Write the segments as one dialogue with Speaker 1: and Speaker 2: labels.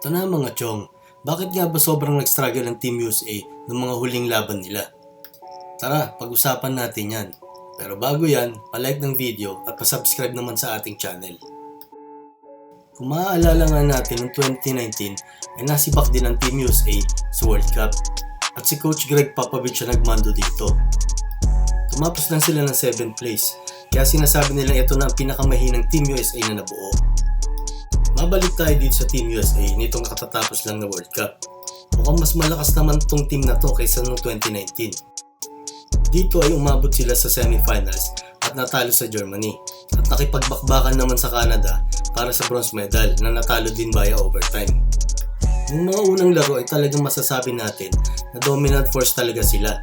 Speaker 1: Ito na mga chong, bakit nga ba sobrang nag-struggle ang Team USA ng mga huling laban nila? Tara, pag-usapan natin yan. Pero bago yan, palike ng video at pasubscribe naman sa ating channel. Kung maaalala nga natin noong 2019 ay nasibak din ang Team USA sa World Cup at si Coach Greg Popovich ang nagmando dito. Tumapos lang sila ng 7th place kaya sinasabi nila ito na ang pinakamahinang Team USA na nabuo. Mabalik tayo dito sa Team USA nitong katatapos lang na World Cup. Mukhang mas malakas naman tong team na to kaysa noong 2019. Dito ay umabot sila sa semifinals at natalo sa Germany. At nakipagbakbakan naman sa Canada para sa bronze medal na natalo din via overtime. Yung mga unang laro ay talagang masasabi natin na dominant force talaga sila.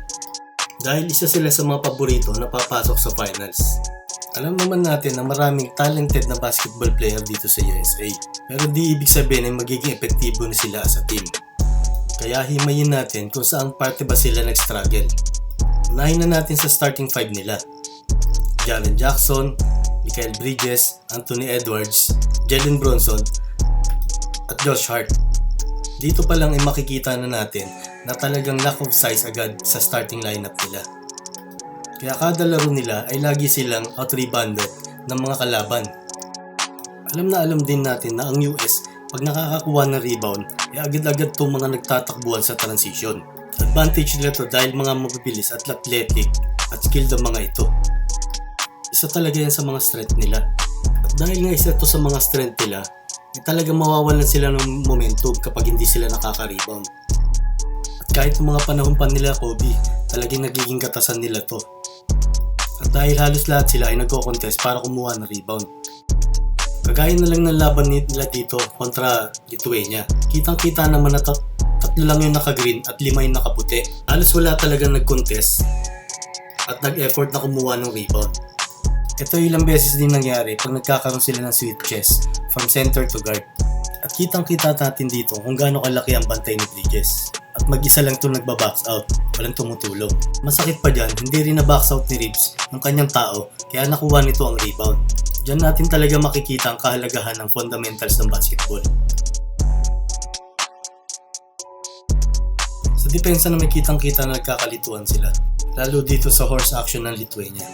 Speaker 1: Dahil isa sila sa mga paborito na papasok sa finals. Alam naman natin na maraming talented na basketball player dito sa USA. Pero di ibig sabihin ay magiging epektibo na sila as a team. Kaya himayin natin kung saan parte ba sila nag-struggle. Unahin na natin sa starting five nila. Jaren Jackson, Michael Bridges, Anthony Edwards, Jalen Bronson, at Josh Hart. Dito pa lang ay makikita na natin na talagang lack of size agad sa starting lineup nila. Kaya kada laro nila ay lagi silang out-rebounded ng mga kalaban. Alam na alam din natin na ang US, pag nakakakuha ng rebound, ay agad-agad itong mga nagtatakbuhan sa transition. Advantage nila to dahil mga mabibilis at athletic at skilled ang mga ito. Isa talaga yan sa mga strength nila. At dahil nga isa to sa mga strength nila, ay talagang mawawalan sila ng momentum kapag hindi sila nakaka-rebound. At kahit mga panahon pa nila Kobe, talagang nagiging katasan nila to. At dahil halos lahat sila ay nagko-contest para kumuha ng rebound. Kagaya na lang ng laban nila dito kontra Lithuania. Kitang kita naman na tat- tatlo lang yung naka-green at lima yung nakaputi. Halos wala talagang nag-contest at nag-effort na kumuha ng rebound. Ito ilang beses din nangyari pag nagkakaroon sila ng switches from center to guard. At kitang kita natin dito kung gaano kalaki ang bantay ni Bridges. At mag-isa lang itong nagbabox out, walang tumutulong. Masakit pa dyan, hindi rin na-box out ni Reeves ng kanyang tao kaya nakuha nito ang rebound. Diyan natin talaga makikita ang kahalagahan ng fundamentals ng basketball. Sa depensa na may kitang-kita na nagkakalituan sila, lalo dito sa horse action ng Lithuania.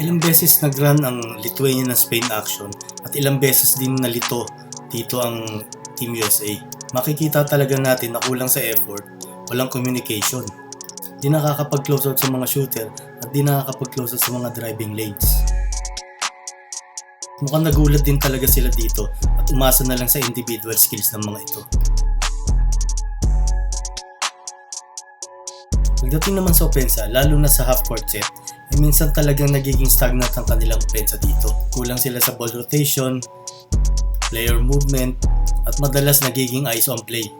Speaker 1: Ilang beses nag-run ang Lithuania ng Spain action at ilang beses din nalito dito ang Team USA. Makikita talaga natin na kulang sa effort, walang communication. Di nakakapag-close out sa mga shooter at di nakakapag-close out sa mga driving lanes. Mukhang nagulat din talaga sila dito at umasa na lang sa individual skills ng mga ito. Pagdating naman sa opensa, lalo na sa half-court set, ay minsan talagang nagiging stagnant ang kanilang opensa dito. Kulang sila sa ball rotation, player movement, at madalas nagiging eyes on play.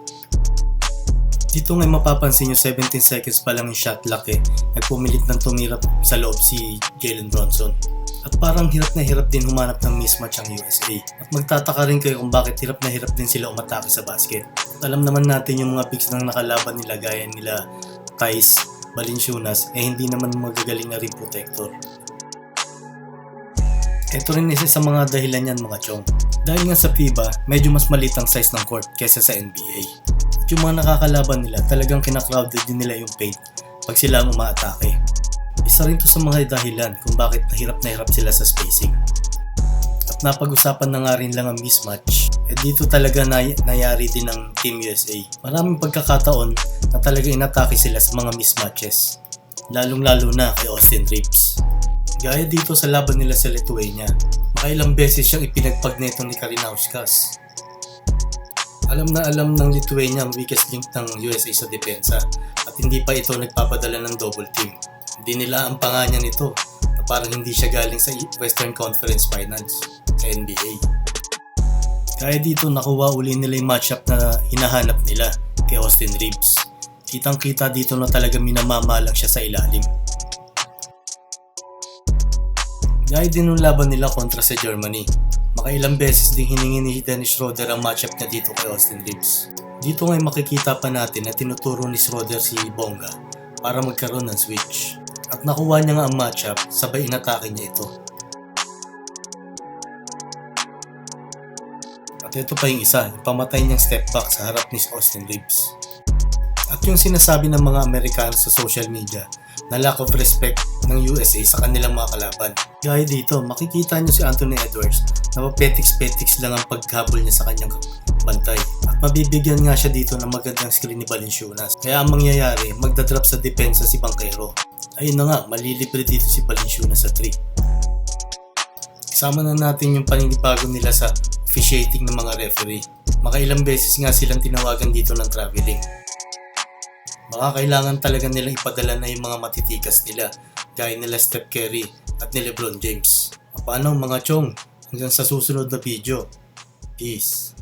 Speaker 1: Dito ngay mapapansin nyo 17 seconds pa lang yung shot clock eh. Nagpumilit ng tumirap sa loob si Jalen Bronson. At parang hirap na hirap din humanap ng mismatch ang USA. At magtataka rin kayo kung bakit hirap na hirap din sila umatake sa basket. At alam naman natin yung mga picks ng nakalaban nila gaya nila Thais, Balinciunas eh hindi naman magagaling na rim protector. Ito rin isa sa mga dahilan yan mga chong. Dahil nga sa FIBA, medyo mas maliit ang size ng court kaysa sa NBA. At yung mga nakakalaban nila, talagang kinakrouded din nila yung paint pag sila ang umaatake. Isa rin to sa mga dahilan kung bakit nahirap na hirap sila sa spacing. At napag-usapan na nga rin lang ang mismatch, eh dito talaga nay- nayari din ng Team USA. Maraming pagkakataon na talaga inatake sila sa mga mismatches. Lalong-lalo na kay Austin Reeves. Gaya dito sa laban nila sa Lithuania, makailang beses siyang ipinagpagneto ni Karinauskas. Alam na alam ng Lithuania ang weakest link ng USA sa depensa at hindi pa ito nagpapadala ng double team. Hindi nila ang panganyan nito na parang hindi siya galing sa Western Conference Finals sa NBA. Kaya dito nakuha uli nila yung matchup na hinahanap nila kay Austin Reeves. Kitang kita dito na talaga minamamalang siya sa ilalim. Gaya din yung laban nila kontra sa Germany. Makailang beses din hiningi ni Dennis Schroeder ang matchup niya dito kay Austin Reeves. Dito ngay makikita pa natin na tinuturo ni Schroeder si Bonga para magkaroon ng switch. At nakuha niya nga ang matchup, sabay inatake niya ito. At ito pa yung isa, yung pamatay niyang step back sa harap ni Austin Reeves. At yung sinasabi ng mga Amerikano sa social media na lack of respect ng USA sa kanilang mga kalaban. Gaya dito, makikita niyo si Anthony Edwards na papetiks-petiks lang ang paghabol niya sa kanyang bantay. At mabibigyan nga siya dito ng magandang screen ni Valenciunas. Kaya ang mangyayari, magdadrop sa depensa si Banquero. Ayun na nga, malilibre dito si Valenciunas sa 3. Kasama na natin yung paninibago nila sa officiating ng mga referee. Makailang beses nga silang tinawagan dito ng traveling. Baka kailangan talaga nilang ipadala na yung mga matitikas nila gaya nila Steph Curry at ni Lebron James. Paano mga chong? Hanggang sa susunod na video. Peace.